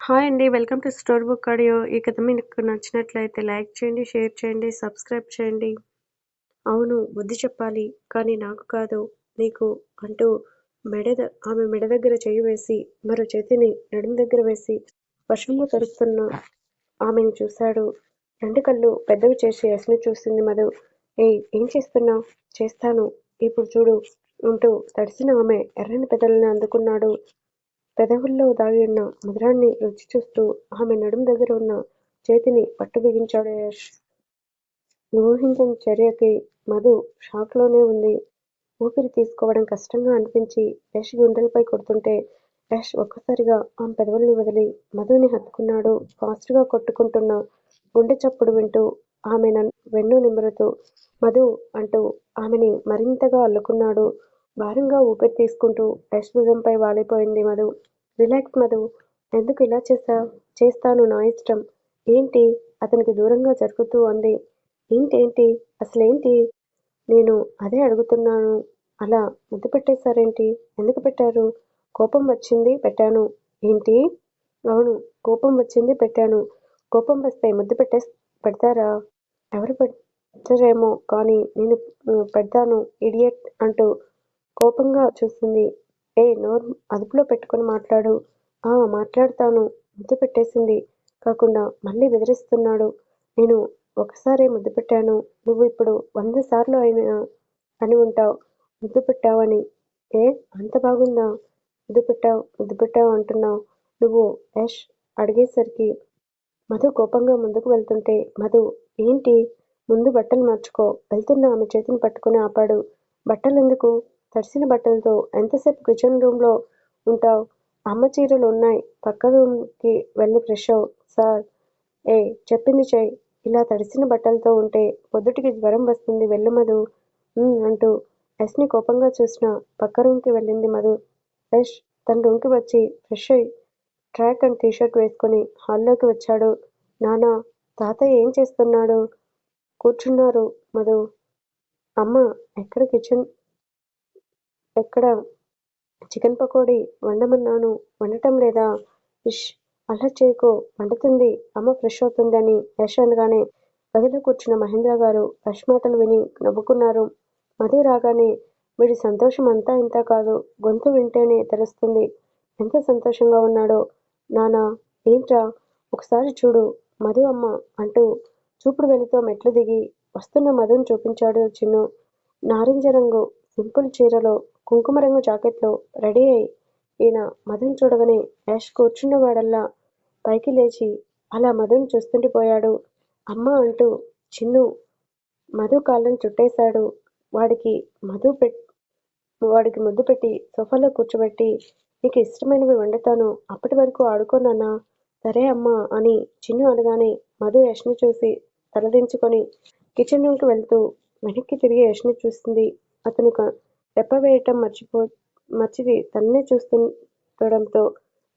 Hi అండి. Welcome to store book audio. ఈ కథ మీకు నచ్చినట్లయితే లైక్ చేయండి, షేర్ చేయండి, సబ్స్క్రైబ్ చేయండి. అవును బుద్ధి చెప్పాలి. కానీ నాకు కాదు నీకు అంటూ మెడ ద ఆమె మెడ దగ్గర చేయి వేసి, మరో చేతిని నడుము దగ్గర వేసి వర్షంలో తడుస్తున్న ఆమెని చూశాడు. రెండు కళ్ళు పెద్దవి చేసి యశ్ని చూసింది మధు. ఏ ఏం చేస్తున్నావు చేస్తాను. ఇప్పుడు చూడు అంటూ తడిసిన ఆమె ఎర్రని పెదవుల్ని అందుకున్నాడు. పెదవుల్లో దాగి ఉన్న మధురాన్ని రుచి చూస్తూ ఆమె నడుం దగ్గర ఉన్న చేతిని పట్టు బిగించాడు యష్. ఊహించని చర్యకి మధు షాక్లోనే ఉంది. ఊపిరి తీసుకోవడం కష్టంగా అనిపించి యష్ గుండెలపై కొడుతుంటే యష్ ఒక్కసారిగా ఆమె పెదవుల్ని వదిలి మధుని హత్తుకున్నాడు. ఫాస్ట్గా కొట్టుకుంటున్న గుండె చప్పుడు వింటూ ఆమె వెన్ను నిమురుతూ మధు అంటూ ఆమెని మరింతగా అల్లుకున్నాడు. భారంగా ఊపిరి తీసుకుంటూ యష్ భుజంపై వాలిపోయింది మధు. రిలాక్స్ మధు ఎందుకు ఇలా చేస్తా చేస్తాను నా ఇష్టం. ఏంటి? అతనికి దూరంగా జరుగుతూ అంది. ఏంటేంటి? అసలేంటి? నేను అదే అడుగుతున్నాను. అలా ముద్దు పెట్టేశారేంటి? ఎందుకు పెట్టారు? కోపం వచ్చింది పెట్టాను. ఏంటి? అవును. కోపం వచ్చింది పెట్టాను. కోపం వస్తే ముద్దు పెట్టే పెడతారా? ఎవరు పెట్టరేమో కానీ నేను పెడతాను ఇడియట్ అంటూ కోపంగా చూసింది. ఏయ్ నోరు అదుపులో పెట్టుకుని మాట్లాడు. ఆ మాట్లాడతాను. ముద్దు పెట్టేసింది కాకుండా మళ్ళీ బెదిరిస్తున్నాడు. నేను ఒకసారే ముద్దు పెట్టాను. నువ్వు ఇప్పుడు వంద సార్లు అయినా అని ఉంటావ్ ముద్దు పెట్టావని. ఏ అంత బాగుందా? ముద్దు పెట్టావ్ ముద్దు పెట్టావ్ అంటున్నావ్ నువ్వు యష్ అడిగేసరికి మధు కోపంగా ముందుకు వెళ్తుంటే మధు ఏంటి? ముందు బట్టలు మార్చుకో వెళ్తున్న ఆమె చేతిని పట్టుకుని ఆపాడు. బట్టలెందుకు? తడిసిన బట్టలతో ఎంతసేపు కిచెన్ రూమ్లో అమ్మ చీరలు ఉన్నాయి. పక్క రూమ్కి వెళ్ళి ఫ్రెష్ అవు సార్ ఏ చెప్పింది చెయ్. ఇలా తడిసిన బట్టలతో ఉంటే పొద్దుటికి జ్వరం వస్తుంది వెళ్ళు మధు అంటూ ఎస్ని కోపంగా చూసిన పక్క రూమ్కి వెళ్ళింది మధు. యష్ తన రూమ్కి వచ్చి ఫ్రెష్ అయ్యి ట్రాక్ అండ్ టీషర్ట్ వేసుకుని హాల్లోకి వచ్చాడు. నానా తాతయ్య ఏం చేస్తున్నాడు? కూర్చున్నారు మధు. అమ్మ ఎక్కడ కిచెన్ ఎక్కడ చికెన్ పకోడీ వండమన్నాను వండటం లేదా? ఇష్ అలా చేయకు వండుతుంది అమ్మ ఫ్రెష్ అవుతుంది అని యష్ అనగానే గదిలో కూర్చున్న మహేంద్రగారు యష్ మాటలు విని నవ్వుకున్నారు. మధు రాగానే వీడి సంతోషం అంతా ఇంత కాదు. గొంతు వింటేనే తెలుస్తుంది ఎంత సంతోషంగా ఉన్నాడో. నానా ఏంట్రా? ఒకసారి చూడు మధు అమ్మ అంటూ చూపుడు వెలితో మెట్లు దిగి వస్తున్న మధుని చూపించాడు చిన్ను. నారింజ రంగు సింపుల్ చీరలో కుంకుమరంగు జాకెట్లో రెడీ అయి ఈయన మధుని చూడగానే యష్ కూర్చున్నవాడల్లా పైకి లేచి అలా మధుని చూస్తుండిపోయాడు. అమ్మ అంటూ చిన్ను మధు కాళ్ళని చుట్టేశాడు. వాడికి మధు పెట్ వాడికి ముద్దు పెట్టి సోఫాలో కూర్చోబెట్టి నీకు ఇష్టమైనవి వండుతాను అప్పటి వరకు ఆడుకోనన్నా సరే అమ్మా అని చిన్ను అనగానే మధు యష్ని చూసి తలదించుకొని కిచెన్ రూమ్కి వెళ్తూ వెనక్కి తిరిగి యష్ని చూస్తుంది అతను రెప్పవేయటం మర్చిపో మర్చిది తన్నే చూస్తుండడంతో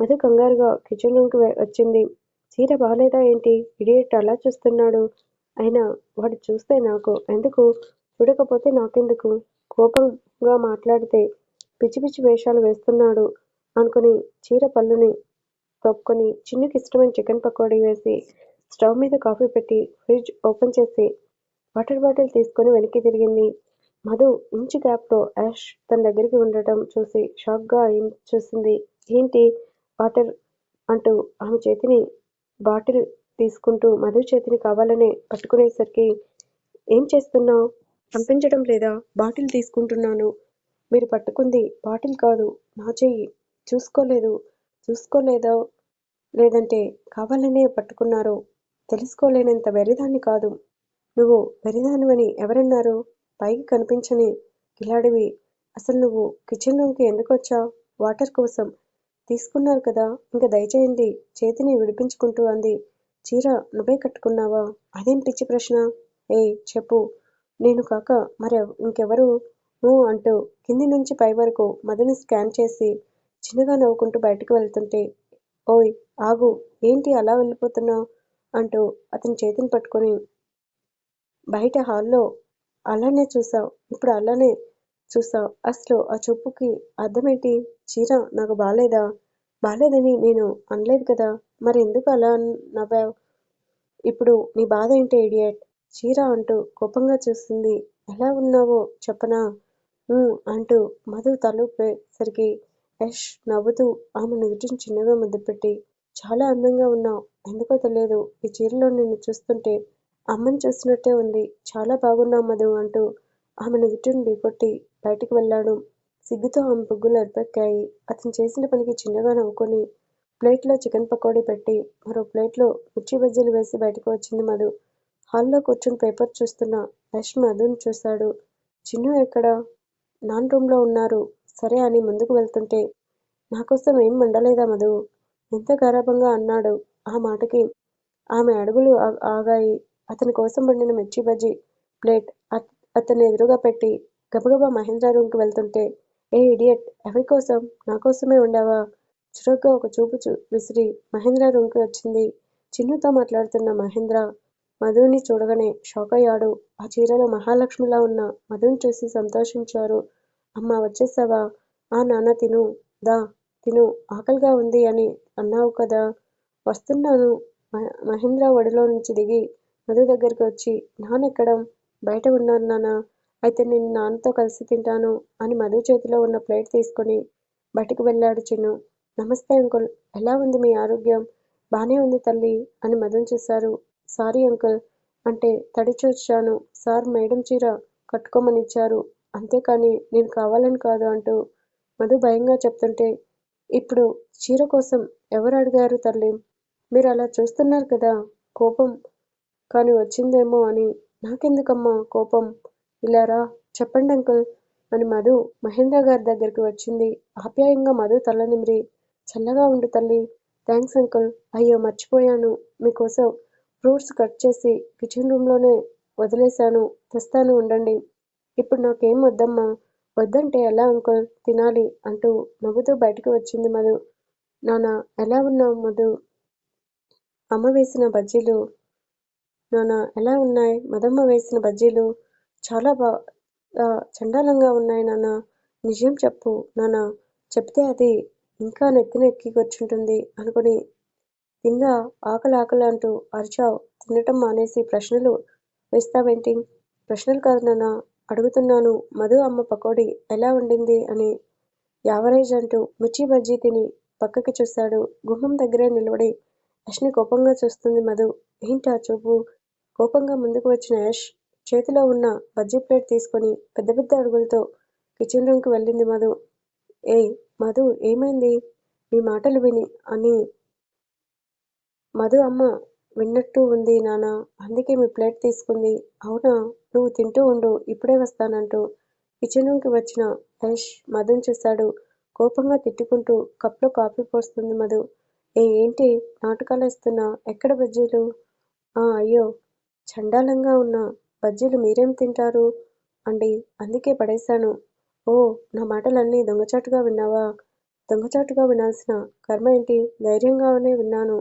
మధు కంగారుగా కిచెన్ రూమ్కి వచ్చింది. చీర బాగలేదా ఏంటి? ఇడియట్ అలా చూస్తున్నాడు. అయినా వాడు చూస్తే నాకు ఎందుకు? చూడకపోతే నాకెందుకు? కోపంగా మాట్లాడితే పిచ్చి పిచ్చి వేషాలు వేస్తున్నాడు అనుకుని చీర పళ్ళుని తోపుకొని చిన్నుకి ఇష్టమైన చికెన్ పకోడీ వేసి స్టవ్ మీద కాఫీ పెట్టి ఫ్రిడ్జ్ ఓపెన్ చేసి వాటర్ బాటిల్ తీసుకొని వెనక్కి తిరిగింది. మధు ఇంచు గ్యాప్లో యాష్ తన దగ్గరికి ఉండటం చూసి షాక్గా చూసింది. ఏంటి? వాటర్ అంటూ ఆమె చేతిని బాటిల్ తీసుకుంటూ మధు చేతిని కావాలనే పట్టుకునేసరికి ఏం చేస్తున్నావు పంపించడం లేదా? బాటిల్ తీసుకుంటున్నాను. మీరు పట్టుకుంది బాటిల్ కాదు నా చెయ్యి. చూసుకోలేదు చూసుకోలేదో లేదంటే కావాలనే పట్టుకున్నారో తెలుసుకోలేనంత వెరిదాన్ని కాదు. నువ్వు వెర్రిదానివని ఎవరన్నారు? పైకి కనిపించని కిలాడివి. అసలు నువ్వు కిచెన్ రూమ్కి ఎందుకు వచ్చావు వాటర్ కోసం. తీసుకున్నారు కదా ఇంక దయచేయండి చేతిని విడిపించుకుంటూ అంది. చీర నువ్వే కట్టుకున్నావా? అదేం పిచ్చి ప్రశ్న? ఏ చెప్పు. నేను కాక మరి ఇంకెవరు? నువ్వు అంటూ కింది నుంచి పై వరకు మధుని స్కాన్ చేసి చిన్నగా నవ్వుకుంటూ బయటకు వెళ్తుంటే ఓయ్ ఆగు ఏంటి అలా వెళ్ళిపోతున్నావు అంటూ అతని చేతిని పట్టుకొని బయట హాల్లో అలానే చూసావు. ఇప్పుడు అలానే చూసావు. అసలు ఆ చూపుకి అర్థమేంటి? చీర నాకు బాగాలేదా బాగాలేదని నేను అనలేదు కదా? మరి ఎందుకు అలా నవ్వావు? ఇప్పుడు నీ బాధ ఏంటి ఇడియట్? చీర అంటూ కోపంగా చూస్తుంది. ఎలా ఉన్నావో చెప్పనా? అంటూ మధు తలూపేసరికి యష్ నవ్వుతూ ఆమె నుదుటిని చిన్నగా ముద్దుపెట్టి చాలా అందంగా ఉన్నావు. ఎందుకో తెలియదు. ఈ చీరలో నిన్ను చూస్తుంటే అమ్మని చూసినట్టే ఉంది. చాలా బాగున్నావు మధు అంటూ ఆమె నుదుటిని ఢీకొట్టి బయటికి వెళ్ళాడు. సిగ్గుతో ఆమె బుగ్గులు ఎరుపెక్కాయి అతను చేసిన పనికి చిన్నగా నవ్వుకొని ప్లేట్లో చికెన్ పకోడీ పెట్టి మరో ప్లేట్లో మిర్చి బజ్జీలు వేసి బయటకు వచ్చింది మధు. హాల్లో కూర్చుని పేపర్ చూస్తున్న యష్ మధుని చూశాడు. చిన్ను ఎక్కడ? నాన్ రూమ్లో ఉన్నారు. సరే అని ముందుకు వెళ్తుంటే నాకోసం ఏం మండలేదా మధు? ఎంత గారాభంగా అన్నాడు. ఆ మాటకి ఆమె అడుగులు ఆగాయి. అతని కోసం వండిన మిర్చి బజ్జీ ప్లేట్ అత్- అతని ఎదురుగా పెట్టి గబగబా మహేంద్ర రూమ్కి వెళ్తుంటే ఏ ఇడియట్ ఎవరి కోసం? నా కోసమే వండావా చురుగ్గా ఒక చూపు చూ విసిరి మహేంద్ర రూమ్కి వచ్చింది. చిన్నుతో మాట్లాడుతున్న మహేంద్ర మధుని చూడగానే షాక్ అయ్యాడు. ఆ చీరలో మహాలక్ష్మిలా ఉన్న మధుని చూసి సంతోషించారు. అమ్మా వచ్చేసావా? ఆ నాన్న తిను. దా తిను. ఆకలిగా ఉంది అని అన్నావు కదా? వస్తున్నాను. మహేంద్ర ఒడిలో నుంచి దిగి మధు దగ్గరికి వచ్చి నాన్నెక్కడం బయట ఉన్నాను నాన్న. అయితే నేను నాన్నతో కలిసి తింటాను అని మధు చేతిలో ఉన్న ప్లేట్ తీసుకొని బయటికి వెళ్ళాడు చిన్ను. నమస్తే అంకుల్. ఎలా ఉంది మీ ఆరోగ్యం? బానే ఉంది తల్లి అని మధుని చూశారు. Sorry uncle. అంటే తడిచొచ్చాను సార్ మేడం చీర కట్టుకోమని ఇచ్చారు. అంతేకాని నేను కావాలని కాదు అంటూ మధు భయంగా చెప్తుంటే ఇప్పుడు చీర కోసం ఎవరు అడిగారు తల్లి? మీరు అలా చూస్తున్నారు కదా. కోపం కాని వచ్చిందేమో అని. నాకెందుకమ్మా కోపం? ఇలా రా చెప్పండి అంకుల్ అని మధు మహేంద్ర గారి దగ్గరికి వచ్చింది. ఆప్యాయంగా మధు తల నిమిరి. చల్లగా ఉండు తల్లి. Thanks uncle. అయ్యో మర్చిపోయాను. మీకోసం ఫ్రూట్స్ కట్ చేసి కిచెన్ రూమ్లోనే వదిలేశాను. తెస్తాను ఉండండి. ఇప్పుడు నాకేం వద్దమ్మా? వద్దంటే ఎలా అంకుల్? తినాలి అంటూ నవ్వుతూ బయటకు వచ్చింది మధు. నాన్న ఎలా ఉన్నావు మధు? అమ్మ వేసిన బజ్జీలు నాన్న ఎలా ఉన్నాయి? మదమ్మ వేసిన బజ్జీలు చాలా బా చండాలంగా ఉన్నాయి నాన్న నిజం చెప్పు నాన్న చెప్తే అది ఇంకా నెత్తినెక్కి కూర్చుంటుంది అనుకుని తిందా? ఆకలి ఆకలి అంటూ అరిచావు. తినటం మానేసి ప్రశ్నలు వేస్తావేంటి? ప్రశ్నలు కాదు నాన్న అడుగుతున్నాను. మధు అమ్మ పకోడీ ఎలా ఉండింది అని యావరేజ్ అంటూ మిర్చి బజ్జీ తిని పక్కకి చూశాడు గుమ్మం దగ్గరే నిలబడి యష్ని కోపంగా చూస్తుంది మధు. ఏంటా చూపు? కోపంగా ముందుకు వచ్చిన యాష్ చేతిలో ఉన్న బజ్జీ ప్లేట్ తీసుకొని పెద్ద పెద్ద అడుగులతో కిచెన్ రూమ్కి వెళ్ళింది మధు. ఏయ్ మధు ఏమైంది? మీ మాటలు విని అని మధు అమ్మ విన్నట్టు ఉంది నాన్న అందుకే మీ ప్లేట్ తీసుకుంది. అవునా? నువ్వు తింటూ ఉండు ఇప్పుడే వస్తానంటూ కిచెన్ రూమ్కి వచ్చిన యష్ మధుని చూశాడు. కోపంగా తిట్టుకుంటూ కప్లో కాఫీ పోస్తుంది మధు. ఏ ఏంటి? నాటకాలు వేస్తున్నా? ఎక్కడ బజ్జీలు? ఆ అయ్యో చండాలంగా ఉన్న బజ్జీలు మీరేం తింటారు? అండి అందుకే పడేశాను. ఓ నా మాటలన్నీ దొంగచాటుగా విన్నావా? దొంగచాటుగా వినాల్సిన కర్మ ఏంటి? ధైర్యంగానే విన్నాను.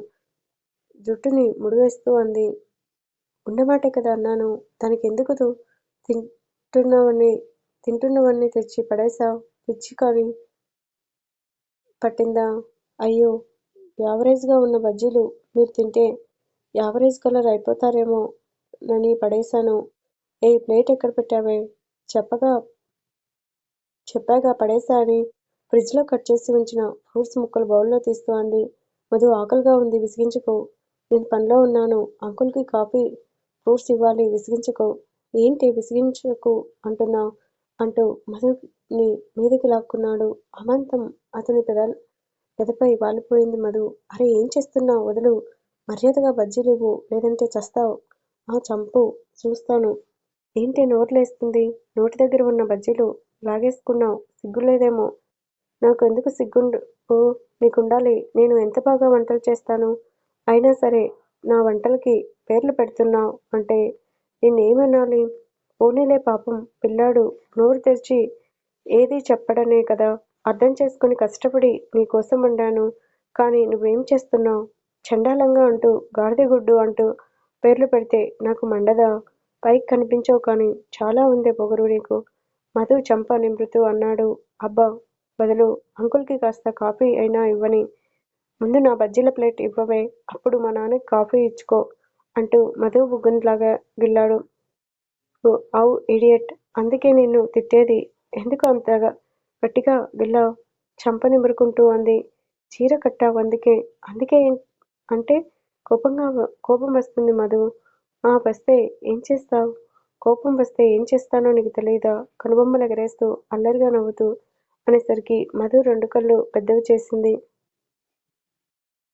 జుట్టుని ముడివేస్తూ అంది. ఉన్నమాటే కదా అన్నాను. తనకెందుకు తింటున్నవన్నీ తింటున్నవన్నీ తెచ్చి పడేశావు. పిచ్చి కానీ పట్టిందా? అయ్యో యావరేజ్గా ఉన్న బజ్జీలు మీరు తింటే యావరేజ్ కలర్ అయిపోతారేమో. నని పడేశాను. ఏ ప్లేట్ ఎక్కడ పెట్టావే? చెప్పగా చెప్పాగా పడేశా అని ఫ్రిడ్జ్లో కట్ చేసి ఉంచిన ఫ్రూట్స్ ముక్కలు బౌల్లో తీస్తూ అంది. మధు ఆకలిగా ఉంది విసిగించుకో. నేను పనిలో ఉన్నాను అంకుల్కి కాఫీ ఫ్రూట్స్ ఇవ్వాలి విసిగించుకో. ఏంటి విసిగించకు అంటున్నావు అంటూ మధుని మీదకి లాక్కున్నాడు. అమాంతం అతని పెద పెదపై వాలిపోయింది మధు. అరే ఏం చేస్తున్నావు? వదులు. మర్యాదగా బజ్జీలు లేవు లేదంటే చస్తావు. ఆ చంపు చూస్తాను. ఏంటి నోట్లేస్తుంది? నోటి దగ్గర ఉన్న బజ్జీలు లాగేసుకున్నావు. సిగ్గులేదేమో. నాకు ఎందుకు సిగ్గుండు నీకుండాలి. నేను ఎంత బాగా వంటలు చేస్తాను? అయినా సరే నా వంటలకి పేర్లు పెడుతున్నావు అంటే నిన్నేమనాలి పోనీలే పాపం పిల్లాడు నోరు తెరిచి ఏదీ చెప్పడనే కదా. అర్థం చేసుకుని కష్టపడి నీకోసం వండాను. కానీ నువ్వేం చేస్తున్నావు? చండాలంగా అంటూ గాడిద గుడ్డు అంటూ పేర్లు పెడితే నాకు మండదా పైకి కనిపించవు కానీ చాలా ఉంది పొగరు నీకు. మధు చంప నిమురుతూ అన్నాడు. అబ్బా బదులు అంకుల్కి కాస్త కాఫీ అయినా ఇవ్వని. ముందు నా బజ్జీల ప్లేట్ ఇవ్వవే అప్పుడు మా నాన్నకి కాఫీ ఇచ్చుకో అంటూ మధు బుగ్గనలాగా గిల్లాడు. ఔ ఇడియట్ అందుకే నిన్ను తిట్టేది ఎందుకు అంతగా గట్టిగా గిల్లావు? చంప నిమురుకుంటూ అంది. చీర కట్టావు అందుకే అందుకే అంటే కోపంగా కోపం వస్తుంది మధు. ఆ వస్తే ఏం చేస్తావు? కోపం వస్తే ఏం చేస్తానో నీకు తెలియదా కనుబొమ్మలు ఎగరేస్తూ అల్లరిగా నవ్వుతూ అనేసరికి మధు రెండు కళ్ళు పెద్దవి చేసింది.